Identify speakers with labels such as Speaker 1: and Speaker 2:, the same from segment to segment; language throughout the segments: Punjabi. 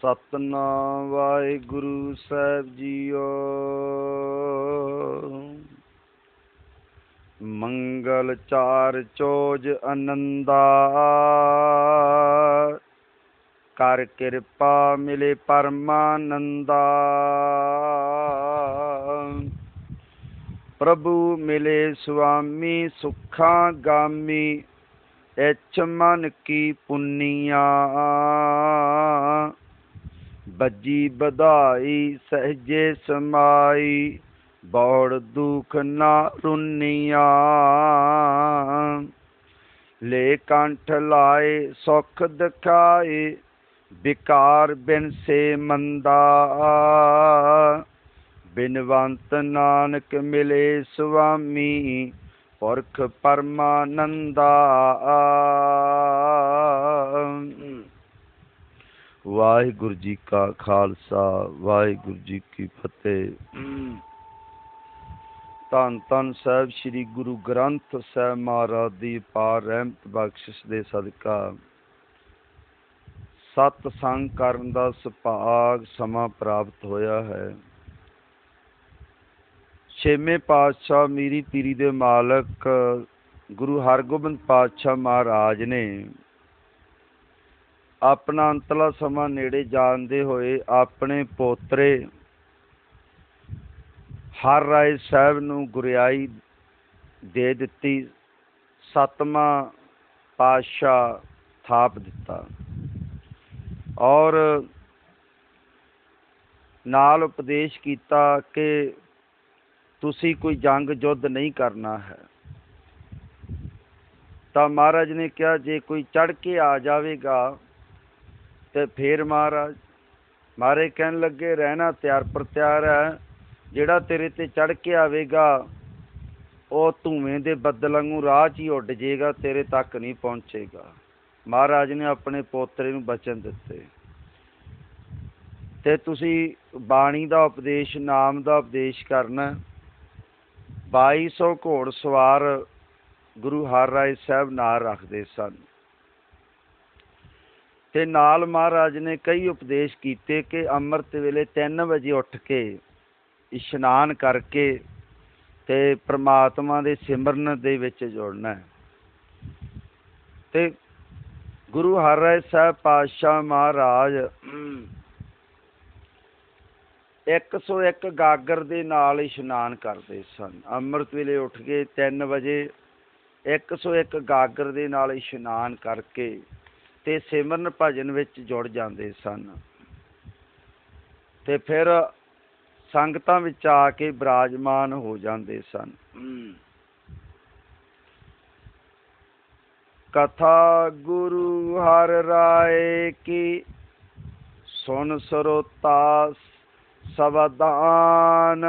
Speaker 1: ਸਤਨਾਮ ਵਾਹਿਗੁਰੂ ਸਾਹਿਬ ਜੀਓ। ਮੰਗਲ ਚਾਰ ਚੋਜ ਅਨੰਦਾ। ਕਰ ਕਿਰਪਾ ਮਿਲੇ ਪਰਮਾਨੰਦਾ। ਪ੍ਰਭੂ ਮਿਲੇ ਸੁਆਮੀ ਸੁਖਾਂ ਗਾਮੀ, ਇਛ ਮਨ ਕੀ ਪੁੰਨੀਆ। ਬੱਜੀ ਵਧਾਈ, ਸਹਜੇ ਸਮਾਈ, ਬੌੜ ਦੁਖ ਨਾ ਰੁੰਨੀਆਂ। ਲੈ ਕੰਠ ਲਾਏ, ਸੁਖ ਦਿਖਾਏ, ਵਿਕਾਰ ਬਿਨ ਸੇ ਮੰਦਾ। ਬਿਨਵੰਤ ਨਾਨਕ ਮਿਲੇ ਸੁਆਮੀ, ਪੁਰਖ ਪਰਮਾਨੰਦਾ। ਵਾਹਿਗੁਰੂ ਜੀ ਕਾ ਖਾਲਸਾ, ਵਾਹਿਗੁਰੂ ਜੀ ਕੀ ਫਤਿਹ। ਧੰਨ ਧੰਨ ਸਾਹਿਬ ਸ੍ਰੀ ਗੁਰੂ ਗ੍ਰੰਥ ਸਾਹਿਬ ਮਹਾਰਾਜ ਦੀ ਪਾਰ ਰਹਿਮਤ ਬਖਸ਼ਿਸ਼ ਦੇ ਸਦਕਾ। ਸਤ ਸੰਗ ਕਰਨ ਦਾ ਸੁਭਾਗ ਸਮਾਂ ਪ੍ਰਾਪਤ ਹੋਇਆ ਹੈ। ਛੇਵੇਂ ਪਾਤਸ਼ਾਹ ਮੀਰੀ ਪੀਰੀ ਦੇ ਮਾਲਕ ਗੁਰੂ ਹਰਗੋਬਿੰਦ ਪਾਤਸ਼ਾਹ ਮਹਾਰਾਜ ਨੇ ਆਪਣਾ ਅੰਤਲਾ ਸਮਾਂ ਨੇੜੇ ਜਾਣਦੇ ਹੋਏ ਆਪਣੇ ਪੋਤਰੇ ਹਰ ਰਾਏ ਸਾਹਿਬ ਨੂੰ ਗੁਰਿਆਈ ਦੇ ਦਿੱਤੀ, ਸਤਵਾਂ ਪਾਤਸ਼ਾਹ ਥਾਪ ਦਿੱਤਾ। ਔਰ ਨਾਲ ਉਪਦੇਸ਼ ਕੀਤਾ ਕਿ ਤੁਸੀਂ ਕੋਈ ਜੰਗ ਜੁੱਧ ਨਹੀਂ ਕਰਨਾ ਹੈ। ਤਾਂ ਮਹਾਰਾਜ ਨੇ ਕਿਹਾ, ਜੇ ਕੋਈ ਚੜ ਕੇ ਆ ਜਾਵੇਗਾ ਤੇ ਫੇਰ ਮਹਾਰਾਜ ਮਾਰੇ ਕਹਿਣ ਲੱਗੇ, ਰਹਿਣਾ ਤਿਆਰ ਪਰ ਤਿਆਰ ਹੈ, ਜਿਹੜਾ ਤੇਰੇ ਤੇ ਚੜ ਕੇ ਆਵੇਗਾ, ਉਹ ਧੂਵੇਂ ਦੇ ਬੱਦਲਾਂ ਨੂੰ ਰਾਹ 'ਚ ਹੀ ਉੱਡ ਜਾਏਗਾ, ਤੇਰੇ ਤੱਕ ਨਹੀਂ ਪਹੁੰਚੇਗਾ। ਮਹਾਰਾਜ ਨੇ ਆਪਣੇ ਪੋਤਰੇ ਨੂੰ ਬਚਨ ਦਿੱਤੇ। ਤੇ ਤੁਸੀਂ ਬਾਣੀ ਦਾ ਉਪਦੇਸ਼, ਨਾਮ ਦਾ ਉਪਦੇਸ਼ ਕਰਨਾ। 2200 ਘੋੜ ਸਵਾਰ ਗੁਰੂ ਹਰ ਰਾਏ ਸਾਹਿਬ ਨਾਲ ਰੱਖਦੇ ਸਨ। ਤੇ ਨਾਲ ਮਹਾਰਾਜ ਨੇ ਕਈ ਉਪਦੇਸ਼ ਕੀਤੇ ਕਿ ਅੰਮ੍ਰਿਤ ਵੇਲੇ 3 ਵਜੇ ਉੱਠ ਕੇ ਇਸ਼ਨਾਨ ਕਰਕੇ ਤੇ ਪ੍ਰਮਾਤਮਾ ਦੇ ਸਿਮਰਨ ਦੇ ਵਿੱਚ ਜੁੜਨਾ ਹੈ। ਤੇ ਗੁਰੂ ਹਰਰਾਏ ਸਾਹਿਬ ਪਾਤਸ਼ਾਹ ਮਹਾਰਾਜ 101 ਗਾਗਰ ਦੇ ਨਾਲ ਇਸ਼ਨਾਨ ਕਰਦੇ ਸਨ। ਅੰਮ੍ਰਿਤ ਵੇਲੇ ਉੱਠ ਕੇ 3 ਵਜੇ 101 ਗਾਗਰ ਦੇ ਨਾਲ ਇਸ਼ਨਾਨ ਕਰਕੇ ਤੇ ਸਿਮਰਨ ਭਜਨ ਵਿੱਚ ਜੁੜ ਜਾਂਦੇ ਸਨ। ਤੇ ਫਿਰ ਸੰਗਤਾਂ ਵਿੱਚ ਆ ਕੇ ਬਿਰਾਜਮਾਨ ਹੋ ਜਾਂਦੇ ਸਨ। ਕਥਾ ਗੁਰੂ ਹਰ ਰਾਏ ਕੀ ਸੁਣ ਸਰੋਤਾ ਸਵਦਾਨ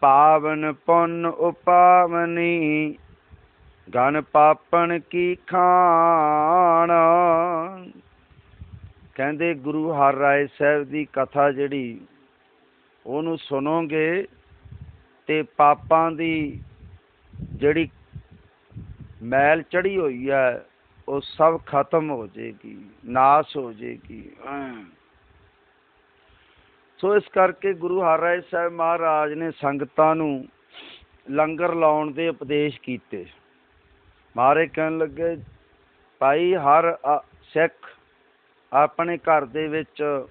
Speaker 1: ਪਾਵਨ ਪੁੰਨ ਉਪਾਵਨੀ ਗਨ ਪਾਪਣ ਕੀ ਖਾਣ। ਕਹਿੰਦੇ ਗੁਰੂ ਹਰ ਰਾਏ ਸਾਹਿਬ ਦੀ ਕਥਾ ਜਿਹੜੀ ਉਹਨੂੰ ਸੁਣੋਗੇ ਤੇ ਪਾਪਾਂ ਦੀ ਜਿਹੜੀ ਮੈਲ ਚੜੀ ਹੋਈ ਹੈ ਉਹ ਸਭ ਖਤਮ ਹੋ ਜਾਏਗੀ ਨਾਸ ਹੋ ਜਾਏਗੀ। ਸੋ ਇਸ ਕਰਕੇ ਗੁਰੂ ਹਰਿਰਾਏ ਸਾਹਿਬ ਮਹਾਰਾਜ ਨੇ ਸੰਗਤਾਂ ਨੂੰ ਲੰਗਰ ਲਾਉਣ ਦੇ ਉਪਦੇਸ਼ ਕੀਤੇ। ਮਾਰੇ ਕਹਿਣ ਲੱਗੇ, ਭਾਈ, ਹਰ ਸਿੱਖ ਆਪਣੇ ਘਰ ਦੇ ਵਿੱਚ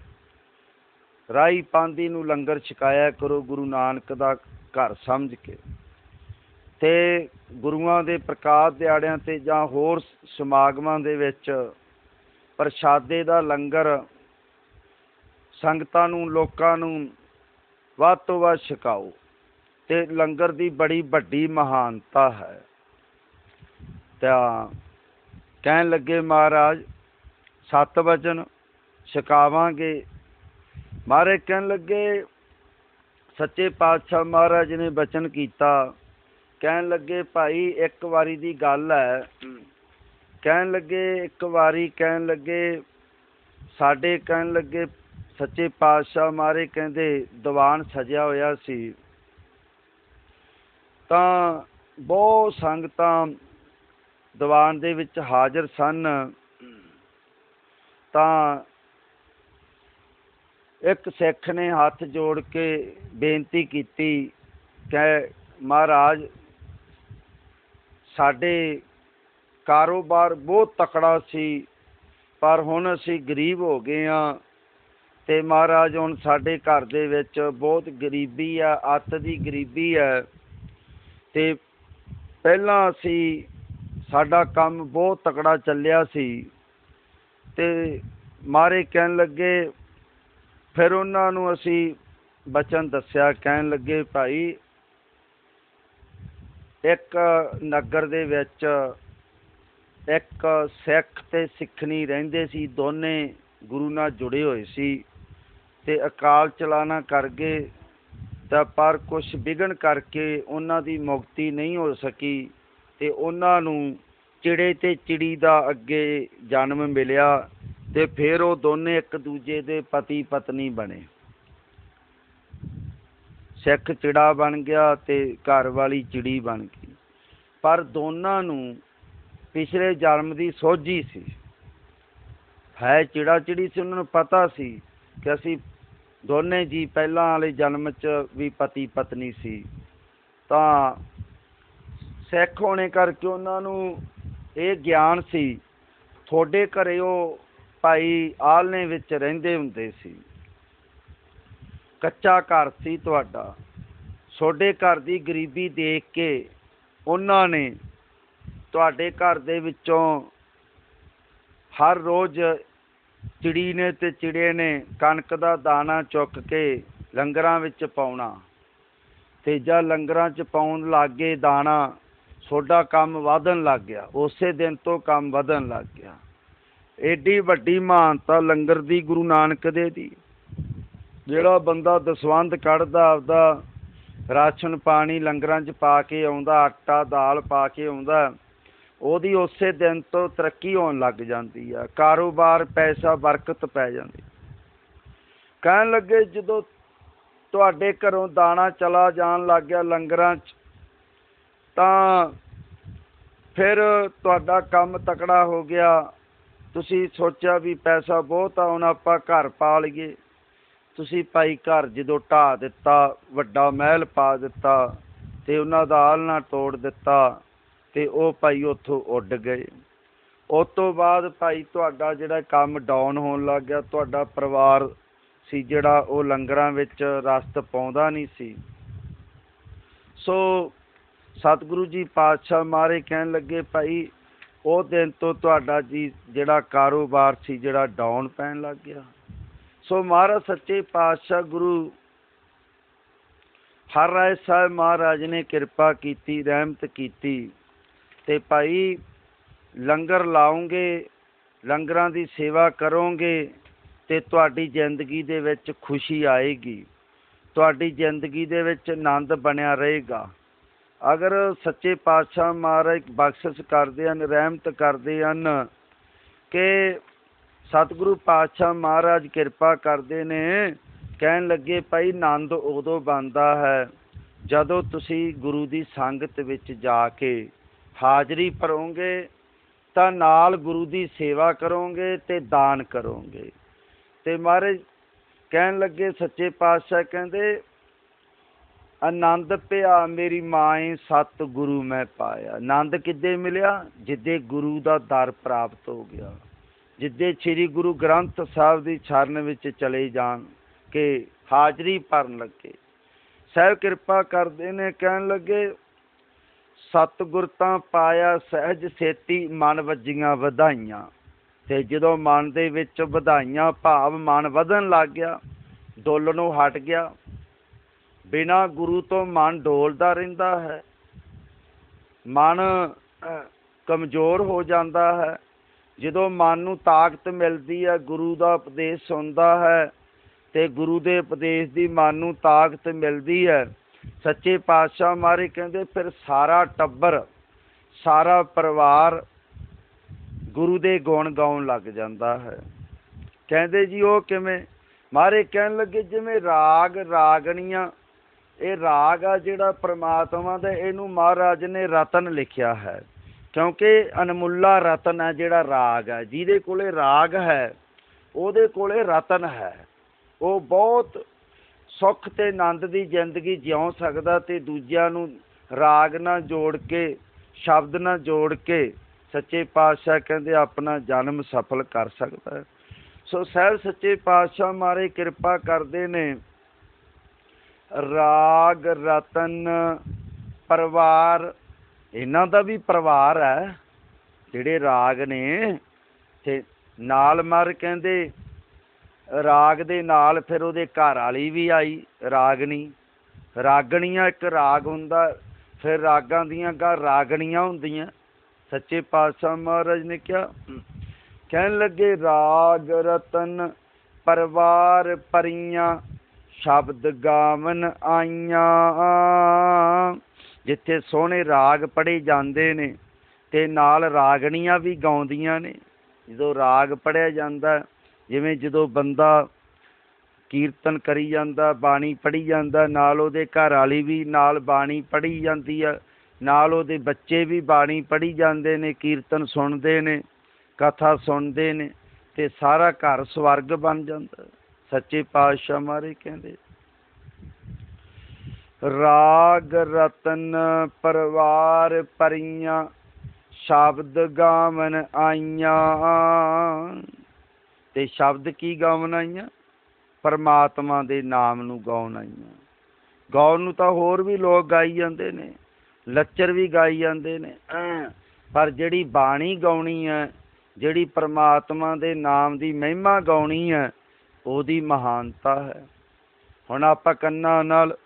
Speaker 1: ਰਾਈ ਪਾਂਦੀ ਨੂੰ ਲੰਗਰ ਛਕਾਇਆ ਕਰੋ ਗੁਰੂ ਨਾਨਕ ਦਾ ਘਰ ਸਮਝ ਕੇ। ਤੇ ਗੁਰੂਆਂ ਦੇ ਪ੍ਰਕਾਸ਼ ਦਿਹਾੜਿਆਂ ਤੇ ਜਾਂ ਹੋਰ ਸਮਾਗਮਾਂ ਦੇ ਵਿੱਚ ਪ੍ਰਸ਼ਾਦੇ ਦਾ ਲੰਗਰ ਸੰਗਤਾਂ ਨੂੰ, ਲੋਕਾਂ ਨੂੰ ਵੱਧ ਤੋਂ ਵੱਧ ਛਕਾਓ। ਤੇ ਲੰਗਰ ਦੀ ਬੜੀ ਵੱਡੀ ਮਹਾਨਤਾ ਹੈ। ਤਾਂ ਕਹਿਣ ਲੱਗੇ, ਮਹਾਰਾਜ, ਸਤ ਵਚਨ ਛਕਾਵਾਂਗੇ। ਮਾਰੇ ਕਹਿਣ ਲੱਗੇ, ਸੱਚੇ ਪਾਤਸ਼ਾਹ ਮਹਾਰਾਜ ਨੇ ਬਚਨ ਕੀਤਾ। ਕਹਿਣ ਲੱਗੇ, ਭਾਈ, ਇੱਕ ਵਾਰੀ ਦੀ ਗੱਲ ਹੈ। ਕਹਿਣ ਲੱਗੇ, ਇੱਕ ਵਾਰੀ ਕਹਿਣ ਲੱਗੇ, ਸਾਡੇ ਕਹਿਣ ਲੱਗੇ, ਸੱਚੇ ਪਾਤਸ਼ਾਹ ਮਾਰੇ ਕਹਿੰਦੇ, ਦੀਵਾਨ ਸਜਿਆ ਹੋਇਆ ਸੀ। ਤਾਂ ਬਹੁਤ ਸੰਗਤਾਂ ਦੀਵਾਨ ਦੇ ਵਿੱਚ ਹਾਜ਼ਰ ਸਨ, ਤਾਂ ਇੱਕ ਸਿੱਖ ਨੇ ਹੱਥ ਜੋੜ ਕੇ ਬੇਨਤੀ ਕੀਤੀ ਕਿ ਮਹਾਰਾਜ, ਸਾਡੇ ਕਾਰੋਬਾਰ ਬਹੁਤ ਤਕੜਾ ਸੀ, ਪਰ ਹੁਣ ਅਸੀਂ ਗਰੀਬ ਹੋ ਗਏ ਆ ਤੇ ਮਹਾਰਾਜ ਹੁਣ ਸਾਡੇ ਘਰ ਦੇ ਵਿੱਚ ਬਹੁਤ ਗਰੀਬੀ ਆ, ਅੱਤ ਦੀ ਗਰੀਬੀ ਹੈ ਤੇ ਪਹਿਲਾਂ ਅਸੀਂ ਸਾਡਾ ਕੰਮ ਬਹੁਤ ਤਕੜਾ ਚੱਲਿਆ ਸੀ ਅਤੇ ਮਾਰੇ ਕਹਿਣ ਲੱਗੇ, ਫਿਰ ਉਹਨਾਂ ਨੂੰ ਅਸੀਂ ਬਚਨ ਦੱਸਿਆ, ਕਹਿਣ ਲੱਗੇ, ਭਾਈ, ਇੱਕ ਨਗਰ ਦੇ ਵਿੱਚ ਇੱਕ ਸਿੱਖ ਤੇ ਸਿੱਖਣੀ ਰਹਿੰਦੇ ਸੀ, ਦੋਨੇ ਗੁਰੂ ਨਾਲ ਜੁੜੇ ਹੋਏ ਸੀ ਤੇ ਅਕਾਲ ਚਲਾਣਾ ਕਰ ਗਏ ਤਾਂ ਪਰ ਕੁਝ ਵਿਗਣ ਕਰਕੇ ਉਹਨਾਂ ਦੀ ਮੁਕਤੀ ਨਹੀਂ ਹੋ ਸਕੀ ਤੇ ਉਹਨਾਂ ਨੂੰ ਚਿੜੇ ਤੇ ਚਿੜੀ ਦਾ ਅੱਗੇ ਜਨਮ ਮਿਲਿਆ ਤੇ ਫਿਰ ਉਹ ਦੋਨੇ ਇੱਕ ਦੂਜੇ ਦੇ ਪਤੀ ਪਤਨੀ ਬਣੇ। ਸਿੱਖ ਚਿੜਾ ਬਣ ਗਿਆ ਤੇ ਘਰ ਵਾਲੀ ਚਿੜੀ ਬਣ ਗਈ। ਪਰ ਦੋਨਾਂ ਨੂੰ ਪਿਛਲੇ ਜਨਮ ਦੀ ਸੋਝੀ ਸੀ। ਹੈ ਚਿੜਾ ਚਿੜੀ ਸੀ, ਉਹਨਾਂ ਨੂੰ ਪਤਾ ਸੀ ਕਿ ਅਸੀਂ ਦੋਨੇ ਜੀ ਪਹਿਲਾਂ ਵਾਲੇ ਜਨਮ 'ਚ ਵੀ ਪਤੀ ਪਤਨੀ ਸੀ। ਤਾਂ ਸਿੱਖ ਹੋਣੇ ਕਰਕੇ ਉਹਨਾਂ ਨੂੰ ਇਹ ਗਿਆਨ ਸੀ। ਤੁਹਾਡੇ ਘਰੇ ਉਹ ਭਾਈ ਆਲਨੇ ਵਿੱਚ ਰਹਿੰਦੇ ਹੁੰਦੇ ਸੀ। ਕੱਚਾ ਘਰ ਸੀ ਤੁਹਾਡਾ। ਤੁਹਾਡੇ ਘਰ ਦੀ ਗਰੀਬੀ ਦੇਖ ਕੇ ਉਹਨਾਂ ਨੇ ਤੁਹਾਡੇ ਘਰ ਦੇ ਵਿੱਚੋਂ ਹਰ ਰੋਜ਼ ਚਿੜੀ ਨੇ ਤੇ ਚਿੜੇ ਨੇ ਕਣਕ ਦਾ ਦਾਣਾ ਚੁੱਕ ਕੇ ਲੰਗਰਾਂ ਵਿੱਚ ਪਾਉਣਾ। ਤੇ ਜਦ ਲੰਗਰਾਂ 'ਚ ਪਾਉਣ ਲੱਗੇ ਦਾਣਾ ਤੁਹਾਡਾ ਕੰਮ ਵਧਣ ਲੱਗ ਗਿਆ, ਉਸੇ ਦਿਨ ਤੋਂ ਕੰਮ ਵਧਣ ਲੱਗ ਗਿਆ। ਏਡੀ ਵੱਡੀ ਮਹਾਨਤਾ ਲੰਗਰ ਦੀ ਗੁਰੂ ਨਾਨਕ ਦੇ ਦੀ। ਜਿਹੜਾ ਬੰਦਾ ਦਸਵੰਧ ਕੱਢਦਾ, ਆਪਦਾ ਰਾਸ਼ਨ ਪਾਣੀ ਲੰਗਰਾਂ 'ਚ ਪਾ ਕੇ ਆਉਂਦਾ, ਆਟਾ, ਦਾਲ ਪਾ ਕੇ ਆਉਂਦਾ, ਉਹਦੀ ਉਸੇ ਦਿਨ ਤੋਂ ਤਰੱਕੀ ਹੋਣ ਲੱਗ ਜਾਂਦੀ ਆ। ਕਾਰੋਬਾਰ, ਪੈਸਾ, ਬਰਕਤ ਪੈ ਜਾਂਦੀ। ਕਹਿਣ ਲੱਗੇ ਜਦੋਂ ਤੁਹਾਡੇ ਘਰੋਂ ਦਾਣਾ ਚਲਾ ਜਾਣ ਲੱਗ ਗਿਆ ਲੰਗਰਾਂ 'ਚ ਤਾਂ ਫਿਰ ਤੁਹਾਡਾ ਕੰਮ ਤਕੜਾ ਹੋ ਗਿਆ। ਤੁਸੀਂ ਸੋਚਿਆ ਵੀ ਪੈਸਾ ਬਹੁਤ ਆ, ਹੁਣ ਆਪਾਂ ਘਰ ਪਾ ਲਈਏ। ਤੁਸੀਂ ਭਾਈ ਘਰ ਜਦੋਂ ਢਾਹ ਦਿੱਤਾ, ਵੱਡਾ ਮਹਿਲ ਪਾ ਦਿੱਤਾ ਤੇ ਉਹਨਾਂ ਦਾ ਆਲਣਾ ਤੋੜ ਦਿੱਤਾ ਤੇ ਉਹ ਭਾਈ ਉੱਥੋਂ ਉੱਡ ਗਏ। ਉਸ ਤੋਂ ਬਾਅਦ ਭਾਈ ਤੁਹਾਡਾ ਜਿਹੜਾ ਕੰਮ ਡਾਊਨ ਹੋਣ ਲੱਗ ਗਿਆ, ਤੁਹਾਡਾ ਪਰਿਵਾਰ ਸੀ ਜਿਹੜਾ ਉਹ ਲੰਗਰਾਂ ਵਿੱਚ ਰਸਤ ਪਾਉਂਦਾ ਨਹੀਂ ਸੀ। ਸੋ ਸਤਿਗੁਰੂ ਜੀ ਪਾਤਸ਼ਾਹ ਮਾਰੇ ਕਹਿਣ ਲੱਗੇ, ਭਾਈ, ਉਹ ਦਿਨ ਤੋਂ ਤੁਹਾਡਾ ਜੀ ਜਿਹੜਾ ਕਾਰੋਬਾਰ ਸੀ, ਜਿਹੜਾ ਡਾਊਨ ਪੈਣ ਲੱਗ ਗਿਆ। ਸੋ ਮਹਾਰਾਜ, ਸੱਚੇ ਪਾਤਸ਼ਾਹ ਗੁਰੂ ਹਰ ਰਾਏ ਸਾਹਿਬ ਮਹਾਰਾਜ ਨੇ ਕਿਰਪਾ ਕੀਤੀ, ਰਹਿਮਤ ਕੀਤੀ ਤੇ ਭਾਈ, ਲੰਗਰ ਲਾਉਂਗੇ ਲੰਗਰਾਂ ਦੀ ਸੇਵਾ ਕਰੋਗੇ ਤੇ ਤੁਹਾਡੀ ਜ਼ਿੰਦਗੀ ਦੇ ਵਿੱਚ ਖੁਸ਼ੀ ਆਏਗੀ। ਤੁਹਾਡੀ ਜ਼ਿੰਦਗੀ ਦੇ ਵਿੱਚ ਆਨੰਦ ਬਣਿਆ ਰਹੇਗਾ। ਅਗਰ ਸੱਚੇ ਪਾਤਸ਼ਾਹ ਮਹਾਰਾਜ ਬਖਸ਼ਿਸ਼ ਕਰਦੇ ਹਨ, ਰਹਿਮਤ ਕਰਦੇ ਹਨ ਕਿ ਸਤਿਗੁਰੂ ਪਾਤਸ਼ਾਹ ਮਹਾਰਾਜ ਕਿਰਪਾ ਕਰਦੇ ਨੇ, ਕਹਿਣ ਲੱਗੇ, ਭਾਈ ਆਨੰਦ ਉਦੋਂ ਬਣਦਾ ਹੈ ਜਦੋਂ ਤੁਸੀਂ ਗੁਰੂ ਦੀ ਸੰਗਤ ਵਿੱਚ ਜਾ ਕੇ ਹਾਜ਼ਰੀ ਭਰੋਗੇ, ਤਾਂ ਨਾਲ ਗੁਰੂ ਦੀ ਸੇਵਾ ਕਰੋਗੇ ਤੇ ਦਾਨ ਕਰੋਗੇ। ਤੇ ਮਹਾਰਾਜ ਕਹਿਣ ਲੱਗੇ, ਸੱਚੇ ਪਾਤਸ਼ਾਹ ਕਹਿੰਦੇ ਆਨੰਦ ਪਿਆ, ਮੇਰੀ ਮਾਏ ਸਤ ਗੁਰੂ ਮੈਂ ਪਾਇਆ। ਆਨੰਦ ਕਿੱਦੇ ਮਿਲਿਆ? ਜਿੱਦੇ ਗੁਰੂ ਦਾ ਦਰ ਪ੍ਰਾਪਤ ਹੋ ਗਿਆ। ਜਿੱਦੇ ਸ੍ਰੀ ਗੁਰੂ ਗ੍ਰੰਥ ਸਾਹਿਬ ਦੀ ਚਰਨ ਵਿੱਚ ਚਲੇ ਜਾਣ ਕੇ ਹਾਜ਼ਰੀ ਭਰਨ ਲੱਗੇ। ਸਾਹਿਬ ਕਿਰਪਾ ਕਰਦੇ ਨੇ, ਕਹਿਣ ਲੱਗੇ, ਸਤਿਗੁਰ ਤਾਂ ਪਾਇਆ, ਸਹਿਜ ਸੇਤੀ ਮਨ ਵੱਜੀਆਂ ਵਧਾਈਆਂ। ਤੇ ਜਦੋਂ ਮਨ ਦੇ ਵਿੱਚ ਵਧਾਈਆਂ, ਭਾਵ ਮਨ ਵਧਣ ਲੱਗ ਗਿਆ ਡੋਲਣੋਂ ਹਟ ਗਿਆ ਬਿਨਾ ਗੁਰੂ ਤੋਂ ਮਨ ਡੋਲਦਾ ਰਹਿੰਦਾ ਹੈ। ਮਨ ਕਮਜ਼ੋਰ ਹੋ ਜਾਂਦਾ ਹੈ। ਜਦੋਂ ਮਨ ਨੂੰ ਤਾਕਤ ਮਿਲਦੀ ਹੈ, ਗੁਰੂ ਦਾ ਉਪਦੇਸ਼ ਸੁਣਦਾ ਹੈ ਤੇ ਗੁਰੂ ਦੇ ਉਪਦੇਸ਼ ਦੀ ਮਨ ਨੂੰ ਤਾਕਤ ਮਿਲਦੀ ਹੈ। ਸੱਚੇ ਪਾਤਸ਼ਾਹ ਮਾਰੇ ਕਹਿੰਦੇ, ਫਿਰ ਸਾਰਾ ਟੱਬਰ, ਸਾਰਾ ਪਰਿਵਾਰ ਗੁਰੂ ਦੇ ਗੁਣ ਗਾਉਣ ਲੱਗ ਜਾਂਦਾ ਹੈ। ਕਹਿੰਦੇ ਜੀ ਉਹ ਕਿਵੇਂ? ਮਾਰੇ ਕਹਿਣ ਲੱਗੇ, ਜਿਵੇਂ ਰਾਗ ਰਾਗਣੀਆਂ ਇਹ ਰਾਗ ਆ ਜਿਹੜਾ ਪ੍ਰਮਾਤਮਾ ਦਾ ਇਹਨੂੰ ਮਹਾਰਾਜ ਨੇ ਰਤਨ ਲਿਖਿਆ ਹੈ। ਕਿਉਂਕਿ ਅਨਮੁੱਲਾ ਰਤਨ ਹੈ ਜਿਹੜਾ ਰਾਗ ਹੈ ਜਿਹਦੇ ਕੋਲੇ ਰਾਗ ਹੈ, ਉਹਦੇ ਕੋਲੇ ਰਤਨ ਹੈ। ਉਹ ਬਹੁਤ ਸੁੱਖ ਤੇ ਆਨੰਦ ਦੀ ਜ਼ਿੰਦਗੀ ਜਿਉ ਸਕਦਾ ਤੇ ਦੂਜਿਆਂ ਨੂੰ ਰਾਗ ਨਾਲ ਜੋੜ ਕੇ, ਸ਼ਬਦ ਨਾਲ ਜੋੜ ਕੇ ਸੱਚੇ ਪਾਤਸ਼ਾਹ ਕਹਿੰਦੇ ਆਪਣਾ ਜਨਮ ਸਫਲ ਕਰ ਸਕਦਾ ਸੋ ਸਾਹਿਬ ਸੱਚੇ ਪਾਤਸ਼ਾਹ ਮਾਰੇ ਕਿਰਪਾ ਕਰਦੇ ਨੇ। ਰਾਗ, ਰਤਨ, ਪਰਿਵਾਰ, ਇਹਨਾਂ ਦਾ ਵੀ ਪਰਿਵਾਰ ਹੈ, ਜਿਹੜੇ ਰਾਗ ਨੇ, ਤੇ ਨਾਲ ਮਰ ਕਹਿੰਦੇ, ਰਾਗ ਦੇ ਨਾਲ ਫਿਰ ਉਹਦੇ ਘਰ ਵਾਲੀ ਵੀ ਆਈ, ਰਾਗਣੀ। ਰਾਗਣੀਆਂ ਇੱਕ ਰਾਗ ਹੁੰਦਾ, ਫਿਰ ਰਾਗਾਂ ਦੀਆਂ ਗਾ ਰਾਗਣੀਆਂ ਹੁੰਦੀਆਂ। ਸੱਚੇ ਪਾਤਸ਼ਾਹ ਮਹਾਰਾਜ ਨੇ ਕਿਹਾ, ਕਹਿਣ ਲੱਗੇ, ਰਾਗ, ਰਤਨ, ਪਰਿਵਾਰ, ਪਰੀਆਂ ਸ਼ਬਦ ਗਾਵਨ ਆਈਆਂ। ਜਿੱਥੇ ਸੋਹਣੇ ਰਾਗ ਪੜੇ ਜਾਂਦੇ ਨੇ, ਤੇ ਨਾਲ ਰਾਗਣੀਆਂ ਵੀ ਗਾਉਂਦੀਆਂ ਨੇ। ਜਦੋਂ ਰਾਗ ਪੜਿਆ ਜਾਂਦਾ, ਜਿਵੇਂ ਜਦੋਂ ਬੰਦਾ ਕੀਰਤਨ ਕਰੀ ਜਾਂਦਾ, ਬਾਣੀ ਪੜ੍ਹੀ ਜਾਂਦਾ, ਨਾਲ ਉਹਦੇ ਘਰ ਵਾਲੀ ਵੀ ਨਾਲ ਬਾਣੀ ਪੜ੍ਹੀ ਜਾਂਦੀ ਆ, ਨਾਲ ਉਹਦੇ ਬੱਚੇ ਵੀ ਬਾਣੀ ਪੜ੍ਹੀ ਜਾਂਦੇ ਨੇ, ਕੀਰਤਨ ਸੁਣਦੇ ਨੇ, ਕਥਾ ਸੁਣਦੇ ਨੇ, ਤੇ ਸਾਰਾ ਘਰ ਸਵਰਗ ਬਣ ਜਾਂਦਾ। ਸੱਚੇ ਪਾਤਸ਼ਾਹ ਮਾਰੇ ਕਹਿੰਦੇ, ਰਾਗ ਰਤਨ ਪਰਵਾਰ ਪਰੀਆਂ, ਸ਼ਬਦ ਗਾਵਨ ਆਈਆਂ। ਤੇ ਸ਼ਬਦ ਕੀ ਗਾਵਨ ਆਈਆਂ? ਪਰਮਾਤਮਾ ਦੇ ਨਾਮ ਨੂੰ ਗਾਉਣ ਆਈਆਂ। ਗਾਉਣ ਨੂੰ ਤਾਂ ਹੋਰ ਵੀ ਲੋਕ ਗਾਈ ਜਾਂਦੇ ਨੇ, ਲੱਚਰ ਵੀ ਗਾਈ ਜਾਂਦੇ ਨੇ। ਪਰ ਜਿਹੜੀ ਬਾਣੀ ਗਾਉਣੀ ਹੈ, ਜਿਹੜੀ ਪਰਮਾਤਮਾ ਦੇ ਨਾਮ ਦੀ ਮਹਿਮਾ ਗਾਉਣੀ ਹੈ ਉਹਦੀ ਮਹਾਨਤਾ ਹੈ। ਹੁਣ ਆਪਾਂ ਕੰਨਾਂ ਨਾਲ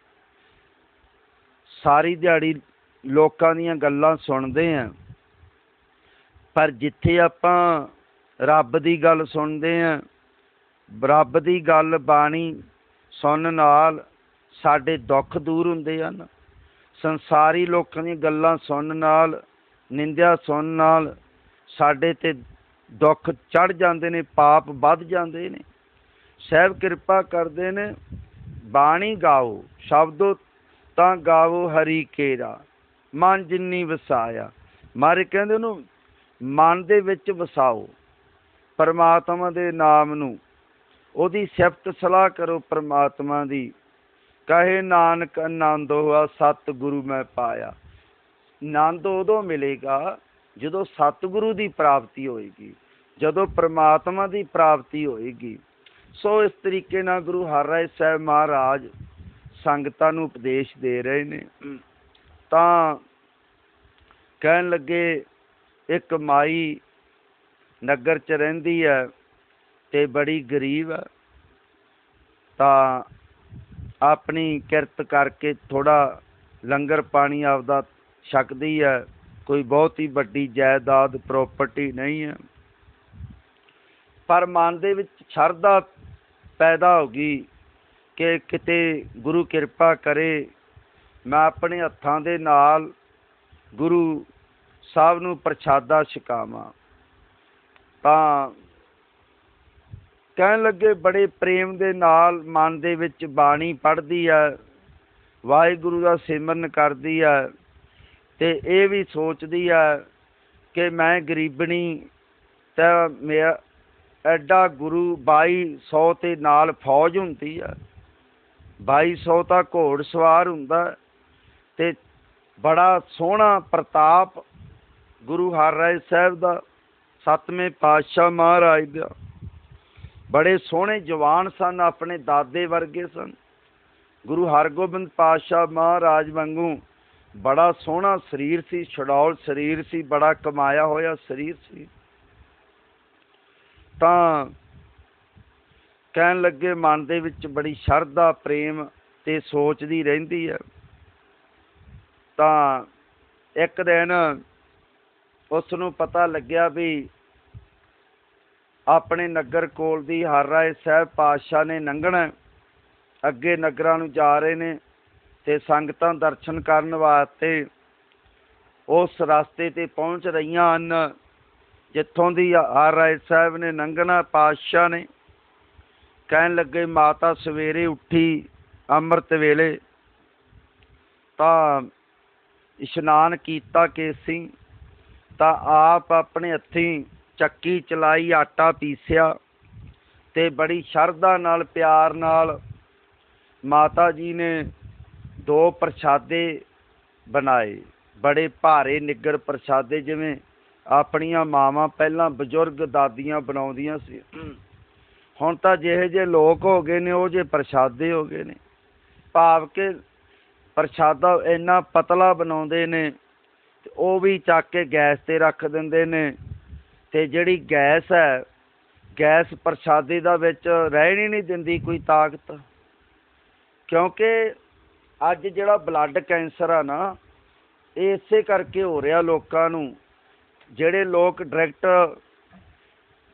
Speaker 1: ਸਾਰੀ ਦਿਹਾੜੀ ਲੋਕਾਂ ਦੀਆਂ ਗੱਲਾਂ ਸੁਣਦੇ ਆਂ ਪਰ ਜਿੱਥੇ ਆਪਾਂ ਰੱਬ ਦੀ ਗੱਲ ਸੁਣਦੇ ਆਂ ਰੱਬ ਦੀ ਗੱਲ ਬਾਣੀ ਸੁਣਨ ਨਾਲ ਸਾਡੇ ਦੁੱਖ ਦੂਰ ਹੁੰਦੇ ਹਨ। ਸੰਸਾਰੀ ਲੋਕਾਂ ਦੀਆਂ ਗੱਲਾਂ ਸੁਣਨ ਨਾਲ, ਨਿੰਦਿਆ ਸੁਣਨ ਨਾਲ ਸਾਡੇ ਤੇ ਦੁੱਖ ਚੜ ਜਾਂਦੇ ਨੇ, ਪਾਪ ਵੱਧ ਜਾਂਦੇ ਨੇ। ਸਹਿਬ ਕਿਰਪਾ ਕਰਦੇ ਨੇ, ਬਾਣੀ ਗਾਓ, ਸ਼ਬਦੋ ਤਾਂ ਗਾਵੋ ਹਰੀ ਕੇਰਾ, ਮਨ ਜਿੰਨੀ ਵਸਾਇਆ। ਮਾਰੇ ਕਹਿੰਦੇ ਉਹਨੂੰ, ਮਨ ਦੇ ਵਿੱਚ ਵਸਾਓ, ਪਰਮਾਤਮਾ ਦੇ ਨਾਮ ਨੂੰ। ਉਹਦੀ ਸਿਫਤ ਸਲਾਹ ਕਰੋ ਪਰਮਾਤਮਾ ਦੀ। ਕਹੇ ਨਾਨਕ ਆਨੰਦ ਹੋਆ ਸਤ ਗੁਰੂ ਮੈਂ ਪਾਇਆ। ਆਨੰਦ ਉਦੋਂ ਮਿਲੇਗਾ ਜਦੋਂ ਸਤਿਗੁਰੂ ਦੀ ਪ੍ਰਾਪਤੀ ਹੋਏਗੀ, ਜਦੋਂ ਪ੍ਰਮਾਤਮਾ ਦੀ ਪ੍ਰਾਪਤੀ ਹੋਏਗੀ। ਸੋ ਇਸ ਤਰੀਕੇ ਨਾਲ ਗੁਰੂ ਹਰਿਰਾਏ ਸਾਹਿਬ ਮਹਾਰਾਜ ਸੰਗਤਾਂ ਨੂੰ ਉਪਦੇਸ਼ ਦੇ ਰਹੇ ਨੇ। ਤਾਂ ਕਹਿਣ ਲੱਗੇ ਇੱਕ ਮਾਈ ਨਗਰ ਚ ਰਹਿੰਦੀ ਹੈ ਤੇ ਬੜੀ ਗਰੀਬ ਹੈ। ਤਾਂ ਆਪਣੀ ਕਿਰਤ ਕਰਕੇ ਥੋੜਾ ਲੰਗਰ ਪਾਣੀ ਆਪਦਾ ਛਕਦੀ ਹੈ। ਕੋਈ ਬਹੁਤੀ ਵੱਡੀ ਜਾਇਦਾਦ ਪ੍ਰਾਪਰਟੀ ਨਹੀਂ ਹੈ। ਪਰ ਮਨ ਦੇ ਵਿੱਚ ਸ਼ਰਧਾ ਪੈਦਾ ਹੋ ਗਈ ਕਿ ਕਿਤੇ ਗੁਰੂ ਕਿਰਪਾ ਕਰੇ, ਮੈਂ ਆਪਣੇ ਹੱਥਾਂ ਦੇ ਨਾਲ ਗੁਰੂ ਸਾਹਿਬ ਨੂੰ ਪ੍ਰਸ਼ਾਦਾ ਛਕਾਵਾਂ। ਤਾਂ ਕਹਿਣ ਲੱਗੇ, ਬੜੇ ਪ੍ਰੇਮ ਦੇ ਨਾਲ ਮਨ ਦੇ ਵਿੱਚ ਬਾਣੀ ਪੜ੍ਹਦੀ ਹੈ ਵਾਹਿਗੁਰੂ ਦਾ ਸਿਮਰਨ ਕਰਦੀ ਹੈ ਤੇ ਇਹ ਵੀ ਸੋਚਦੀ ਹੈ ਕਿ ਮੈਂ ਗਰੀਬਣੀ ਤਾਂ ਮੇਰਾ ਐਡਾ ਗੁਰੂ 2200 ਤੇ ਨਾਲ ਫੌਜ ਹੁੰਦੀ ਹੈ 2200 ਤਾਂ ਘੋੜ ਸਵਾਰ ਹੁੰਦਾ ਹੈ ਤੇ ਬੜਾ ਸੋਹਣਾ ਪ੍ਰਤਾਪ ਗੁਰੂ ਹਰ ਰਾਏ ਸਾਹਿਬ ਦਾ ਸਤਵੇਂ ਪਾਤਸ਼ਾਹ ਮਹਾਰਾਜ ਦਾ। ਬੜੇ ਸੋਹਣੇ ਜਵਾਨ ਸਨ, ਆਪਣੇ ਦਾਦੇ ਵਰਗੇ ਸਨ। ਗੁਰੂ ਹਰਗੋਬਿੰਦ ਪਾਤਸ਼ਾਹ ਮਹਾਰਾਜ ਵਾਂਗੂ ਬੜਾ ਸੋਹਣਾ ਸਰੀਰ ਸੀ, ਛਡੌਲ ਸਰੀਰ ਸੀ, ਬੜਾ ਕਮਾਇਆ ਹੋਇਆ ਸਰੀਰ ਸੀ। ਤਾਂ ਕਹਿਣ ਲੱਗੇ ਮਨ ਦੇ ਵਿੱਚ ਬੜੀ ਸ਼ਰਧਾ, ਪ੍ਰੇਮ ਤੇ ਸੋਚਦੀ ਰਹਿੰਦੀ ਹੈ ਤਾਂ ਇੱਕ ਦਿਨ ਉਸ ਨੂੰ ਪਤਾ ਲੱਗਿਆ ਵੀ ਆਪਣੇ ਨਗਰ ਕੋਲ ਦੀ ਹਰ ਰਾਏ ਸਾਹਿਬ ਪਾਤਸ਼ਾਹ ਨੇ ਲੰਘਣਾ ਅੱਗੇ ਨਗਰਾਂ ਨੂੰ ਜਾ ਰਹੇ ਨੇ ਤੇ ਸੰਗਤਾਂ ਦਰਸ਼ਨ ਕਰਨ ਵਾਸਤੇ ਉਸ ਰਸਤੇ ਤੇ ਪਹੁੰਚ ਰਹੀਆਂ ਹਨ। ਜਿੱਥੋਂ ਦੀ ਹਰਰਾਏ ਸਾਹਿਬ ਨੇ ਲੰਘਣਾ ਪਾਤਸ਼ਾਹ ਨੇ। ਕਹਿਣ ਲੱਗੇ, ਮਾਤਾ ਸਵੇਰੇ ਉੱਠੀ ਅੰਮ੍ਰਿਤ ਵੇਲੇ। ਤਾਂ ਇਸ਼ਨਾਨ ਕੀਤਾ ਕੇਸੀ। ਤਾਂ ਆਪ ਆਪਣੇ ਹੱਥੀਂ ਚੱਕੀ ਚਲਾਈ, ਆਟਾ ਪੀਸਿਆ ਤੇ ਬੜੀ ਸ਼ਰਧਾ ਨਾਲ, ਪਿਆਰ ਨਾਲ ਮਾਤਾ ਜੀ ਨੇ ਦੋ ਪ੍ਰਸ਼ਾਦੇ ਬਣਾਏ। ਬੜੇ ਭਾਰੇ ਨਿੱਗਰ ਪ੍ਰਸ਼ਾਦੇ ਜਿਵੇਂ ਆਪਣੀਆਂ ਮਾਵਾਂ ਪਹਿਲਾਂ ਬਜ਼ੁਰਗ ਦਾਦੀਆਂ ਬਣਾਉਂਦੀਆਂ ਸੀ। ਹੁਣ ਤਾਂ ਜਿਹੇ ਜਿਹੇ ਲੋਕ ਹੋ ਗਏ ਨੇ, ਉਹ ਜੇ ਪ੍ਰਸ਼ਾਦੇ ਹੋ ਗਏ ਨੇ। ਭਾਵ ਕਿ ਪ੍ਰਸ਼ਾਦਾ ਇੰਨਾ ਪਤਲਾ ਬਣਾਉਂਦੇ ਨੇ ਤੇ ਉਹ ਵੀ ਚੱਕ ਕੇ ਗੈਸ ਤੇ ਰੱਖ ਦਿੰਦੇ ਨੇ ਤੇ ਜਿਹੜੀ ਗੈਸ ਹੈ, ਗੈਸ ਪ੍ਰਸ਼ਾਦੇ ਦਾ ਵਿੱਚ ਰਹਿਣ ਹੀ ਨਹੀਂ ਦਿੰਦੀ ਕੋਈ ਤਾਕਤ। ਕਿਉਂਕਿ ਅੱਜ ਜਿਹੜਾ ਬਲੱਡ ਕੈਂਸਰ ਆ ਨਾ ਇਹ ਇਸੇ ਕਰਕੇ ਹੋ ਰਿਹਾ ਲੋਕਾਂ ਨੂੰ। ਜਿਹੜੇ ਲੋਕ ਡਾਇਰੈਕਟ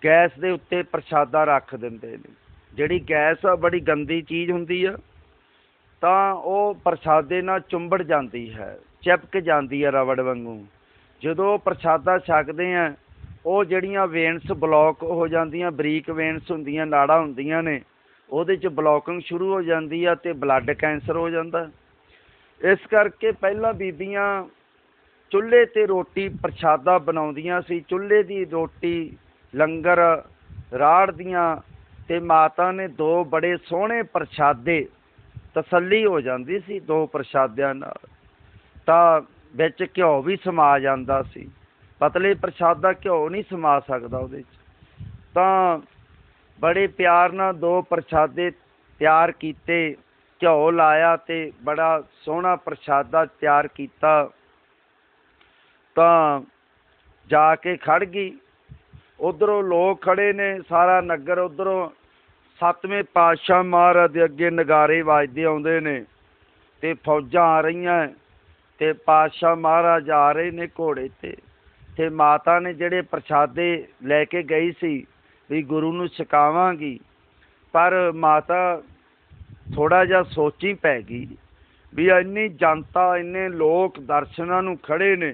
Speaker 1: ਗੈਸ ਦੇ ਉੱਤੇ ਪ੍ਰਸ਼ਾਦਾ ਰੱਖ ਦਿੰਦੇ ਨੇ। ਜਿਹੜੀ ਗੈਸ ਆ, ਬੜੀ ਗੰਦੀ ਚੀਜ਼ ਹੁੰਦੀ ਆ, ਤਾਂ ਉਹ ਪ੍ਰਸ਼ਾਦੇ ਨਾਲ ਚੁੰਬੜ ਜਾਂਦੀ ਹੈ, ਚਿਪਕ ਜਾਂਦੀ ਹੈ ਰਬੜ ਵਾਂਗੂ। ਜਦੋਂ ਪ੍ਰਸ਼ਾਦਾ ਛਕਦੇ ਆ, ਉਹ ਜਿਹੜੀਆਂ ਵੇਨਸ ਬਲੌਕ ਹੋ ਜਾਂਦੀਆਂ, ਬਰੀਕ ਵੇਨਸ ਹੁੰਦੀਆਂ, ਨਾੜਾਂ ਹੁੰਦੀਆਂ ਨੇ, ਉਹਦੇ 'ਚ ਬਲੌਕਿੰਗ ਸ਼ੁਰੂ ਹੋ ਜਾਂਦੀ ਆ ਤੇ ਬਲੱਡ ਕੈਂਸਰ ਹੋ ਜਾਂਦਾ। ਇਸ ਕਰਕੇ ਪਹਿਲਾਂ ਬੀਬੀਆਂ ਚੁੱਲ੍ਹੇ ਤੇ ਰੋਟੀ ਪ੍ਰਸ਼ਾਦਾ ਬਣਾਉਂਦੀਆਂ ਸੀ। ਚੁੱਲ੍ਹੇ ਦੀ ਰੋਟੀ ਲੰਗਰ ਰਾੜਦੀਆਂ ਤੇ ਮਾਤਾ ਨੇ ਦੋ ਬੜੇ ਸੋਹਣੇ ਪ੍ਰਸ਼ਾਦੇ ਤਸੱਲੀ ਹੋ ਜਾਂਦੀ ਸੀ ਦੋ ਪ੍ਰਸ਼ਾਦਿਆਂ ਨਾਲ। ਤਾਂ ਵਿੱਚ ਘਿਓ ਵੀ ਸਮਾ ਜਾਂਦਾ ਸੀ। ਪਤਲੇ ਪ੍ਰਸ਼ਾਦਾ ਘਿਓ ਨਹੀਂ ਸਮਾ ਸਕਦਾ ਉਹਦੇ 'ਚ। ਤਾਂ ਬੜੇ ਪਿਆਰ ਨਾਲ ਦੋ ਪ੍ਰਸ਼ਾਦੇ ਤਿਆਰ ਕੀਤੇ, ਘਿਓ ਲਾਇਆ ਤੇ ਬੜਾ ਸੋਹਣਾ ਪ੍ਰਸ਼ਾਦਾ ਤਿਆਰ ਕੀਤਾ। ਤਾਂ ਜਾ ਕੇ ਖੜ ਗਈ। ਉਧਰੋਂ ਲੋਕ ਖੜੇ ਨੇ, ਸਾਰਾ ਨਗਰ ਉਧਰੋਂ ਸੱਤਵੇਂ ਪਾਤਸ਼ਾਹ ਮਹਾਰਾਜ ਦੇ ਅੱਗੇ ਨਗਾਰੇ ਵੱਜਦੇ ਆਉਂਦੇ ਨੇ ਤੇ ਫੌਜਾਂ ਆ ਰਹੀਆਂ ਤੇ ਪਾਤਸ਼ਾਹ ਮਹਾਰਾਜ ਆ ਰਹੇ ਨੇ ਘੋੜੇ ਤੇ। ਤੇ ਮਾਤਾ ਨੇ ਜਿਹੜੇ ਪ੍ਰਸ਼ਾਦੇ ਲੈ ਕੇ ਗਈ ਸੀ ਵੀ ਗੁਰੂ ਨੂੰ ਛਕਾਵਾਂਗੀ, ਪਰ ਮਾਤਾ ਥੋੜਾ ਜਿਹਾ ਸੋਚੀ ਪੈ ਗਈ ਵੀ ਇੰਨੀ ਜਨਤਾ, ਇੰਨੇ ਲੋਕ ਦਰਸ਼ਨਾਂ ਨੂੰ ਖੜੇ ਨੇ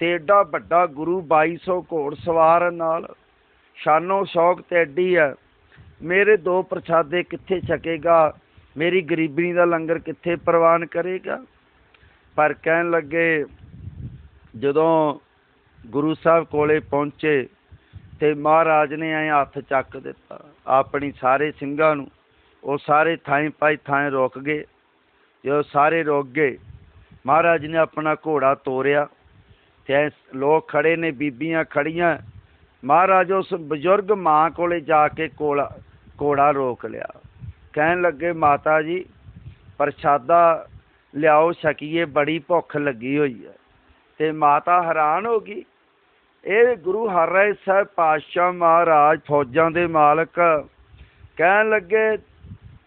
Speaker 1: ਤੇ ਏਡਾ ਵੱਡਾ ਗੁਰੂ 2200 ਘੋੜ ਸਵਾਰ ਨਾਲ। ਸ਼ਾਨੋ ਸ਼ੌਕ ਤੇ ਐਡੀ ਹੈ ਮੇਰੇ ਦੋ ਪ੍ਰਸ਼ਾਦੇ ਕਿੱਥੇ ਛਕੇਗਾ? ਮੇਰੀ ਗਰੀਬੀ ਦਾ ਲੰਗਰ ਕਿੱਥੇ ਪ੍ਰਵਾਨ ਕਰੇਗਾ? ਪਰ ਕਹਿਣ ਲੱਗੇ, ਜਦੋਂ ਗੁਰੂ ਸਾਹਿਬ ਕੋਲੇ ਪਹੁੰਚੇ ਤੇ ਮਹਾਰਾਜ ਨੇ ਐ ਹੱਥ ਚੱਕ ਦਿੱਤਾ। ਆਪਣੀ ਸਾਰੇ ਸਿੰਘਾਂ ਨੂੰ ਉਹ ਸਾਰੇ ਥਾਂ ਪਾਈ ਥਾਂ ਰੁਕ ਗਏ। ਜਦੋਂ ਸਾਰੇ ਰੁਕ ਗਏ, ਮਹਾਰਾਜ ਨੇ ਆਪਣਾ ਘੋੜਾ ਤੋਰਿਆ। ਤੇ ਲੋਕ ਖੜੇ ਨੇ, ਬੀਬੀਆਂ ਖੜੀਆਂ। ਮਹਾਰਾਜ ਉਸ ਬਜ਼ੁਰਗ ਮਾਂ ਕੋਲੇ ਜਾ ਕੇ ਕੋਲਾ ਕੋੜਾ ਰੋਕ ਲਿਆ। ਕਹਿਣ ਲੱਗੇ, ਮਾਤਾ ਜੀ, ਪ੍ਰਸ਼ਾਦਾ ਲਿਆਓ, ਛਕੀਏ, ਬੜੀ ਭੁੱਖ ਲੱਗੀ ਹੋਈ ਹੈ। ਤੇ ਮਾਤਾ ਹੈਰਾਨ ਹੋ ਗਈ। ਇਹ ਗੁਰੂ ਹਰਿ ਸਾਹਿਬ ਪਾਤਸ਼ਾਹ ਮਹਾਰਾਜ ਫੌਜਾਂ ਦੇ ਮਾਲਕ। ਕਹਿਣ ਲੱਗੇ,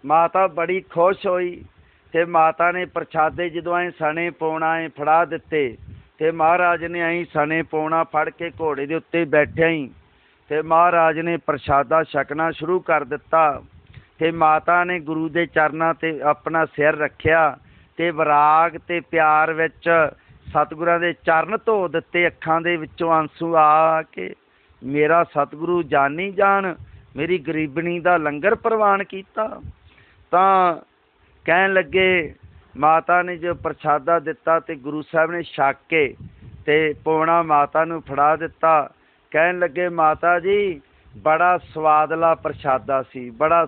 Speaker 1: ਮਾਤਾ ਬੜੀ ਖੁਸ਼ ਹੋਈ ਤੇ ਮਾਤਾ ਨੇ ਪ੍ਰਸ਼ਾਦੇ ਜਦੋਂ ਐ ਸਣੇ ਪਾਉਣਾ ਐ ਫੜਾ ਦਿੱਤੇ। ਤੇ ਮਹਾਰਾਜ ਨੇ ਐਂ ਸਣੇ ਪਾਉਣਾ ਫੜ ਕੇ ਘੋੜੇ ਦੇ ਉੱਤੇ ਬੈਠਿਆ ਹੀ ਤੇ ਮਹਾਰਾਜ ਨੇ ਪ੍ਰਸ਼ਾਦਾ ਛਕਣਾ ਸ਼ੁਰੂ ਕਰ ਦਿੱਤਾ। ਤੇ ਮਾਤਾ ਨੇ ਗੁਰੂ ਦੇ ਚਰਨਾਂ ਤੇ ਆਪਣਾ ਸਿਰ ਰੱਖਿਆ ਤੇ ਵਿਰਾਗ ਤੇ ਪਿਆਰ ਵਿੱਚ ਸਤਿਗੁਰਾਂ ਦੇ ਚਰਨ ਧੋ ਦਿੱਤੇ। ਅੱਖਾਂ ਦੇ ਵਿੱਚੋਂ ਆਂਸੂ ਆ ਕੇ ਮੇਰਾ ਸਤਿਗੁਰੂ ਜਾਨੀ ਜਾਣ ਮੇਰੀ ਗਰੀਬਣੀ ਦਾ ਲੰਗਰ ਪ੍ਰਵਾਨ ਕੀਤਾ। ਤਾਂ ਕਹਿਣ ਲੱਗੇ ਮਾਤਾ ਨੇ ਜੋ ਪ੍ਰਸ਼ਾਦਾ ਦਿੱਤਾ ਤੇ ਗੁਰੂ ਸਾਹਿਬ ਨੇ ਛੱਕ ਕੇ ਤੇ ਪੋਣਾ ਮਾਤਾ ਨੂੰ ਫੜਾ ਦਿੱਤਾ, ਕਹਿਣ ਲੱਗੇ, ਮਾਤਾ ਜੀ, ਬੜਾ ਸਵਾਦਲਾ ਪ੍ਰਸ਼ਾਦਾ ਸੀ, ਬੜਾ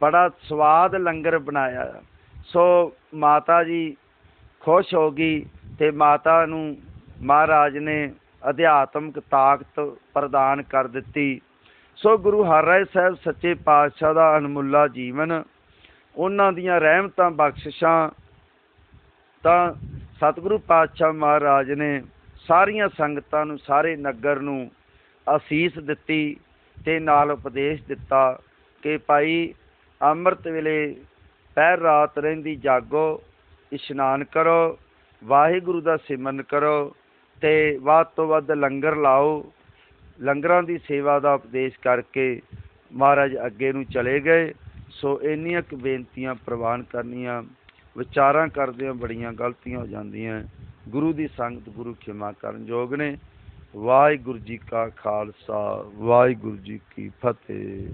Speaker 1: ਬੜਾ ਸਵਾਦ ਲੰਗਰ ਬਣਾਇਆ। ਸੋ ਮਾਤਾ ਜੀ ਖੁਸ਼ ਹੋ ਗਈ ਤੇ ਮਾਤਾ ਨੂੰ ਮਹਾਰਾਜ ਨੇ ਅਧਿਆਤਮਕ ਤਾਕਤ ਪ੍ਰਦਾਨ ਕਰ ਦਿੱਤੀ। ਸੋ ਗੁਰੂ ਹਰਿ ਸਾਹਿਬ ਸੱਚੇ ਪਾਤਸ਼ਾਹ ਦਾ ਅਨਮੁੱਲਾ ਜੀਵਨ, ਉਹਨਾਂ ਦੀਆਂ ਰਹਿਮਤਾਂ, ਬਖਸ਼ਿਸ਼ਾਂ ਤਾਂ ਸਤਿਗੁਰੂ ਪਾਤਸ਼ਾਹ ਮਹਾਰਾਜ ਨੇ ਸਾਰੀਆਂ ਸੰਗਤਾਂ ਨੂੰ, ਸਾਰੇ ਨਗਰ ਨੂੰ ਅਸੀਸ ਦਿੱਤੀ ਤੇ ਨਾਲ ਉਪਦੇਸ਼ ਦਿੱਤਾ ਕਿ ਭਾਈ ਅੰਮ੍ਰਿਤ ਵੇਲੇ ਪਹਿਰ ਰਾਤ ਰਹਿੰਦੀ ਜਾਗੋ, ਇਸ਼ਨਾਨ ਕਰੋ, ਵਾਹਿਗੁਰੂ ਦਾ ਸਿਮਰਨ ਕਰੋ ਤੇ ਵੱਧ ਤੋਂ ਵੱਧ ਲੰਗਰ ਲਾਓ। ਲੰਗਰਾਂ ਦੀ ਸੇਵਾ ਦਾ ਉਪਦੇਸ਼ ਕਰਕੇ ਮਹਾਰਾਜ ਅੱਗੇ ਨੂੰ ਚਲੇ ਗਏ। ਸੋ ਇੰਨੀਆਂ ਕੁ ਬੇਨਤੀਆਂ ਪ੍ਰਵਾਨ ਕਰਨੀਆਂ। ਵਿਚਾਰਾਂ ਕਰਦਿਆਂ ਬੜੀਆਂ ਗਲਤੀਆਂ ਹੋ ਜਾਂਦੀਆਂ ਗੁਰੂ ਦੀ ਸੰਗਤ ਗੁਰੂ ਖਿਮਾ ਕਰਨ ਯੋਗ ਨੇ। ਵਾਹਿਗੁਰੂ ਜੀ ਕਾ ਖਾਲਸਾ, ਵਾਹਿਗੁਰੂ ਜੀ ਕੀ ਫਤਿਹ।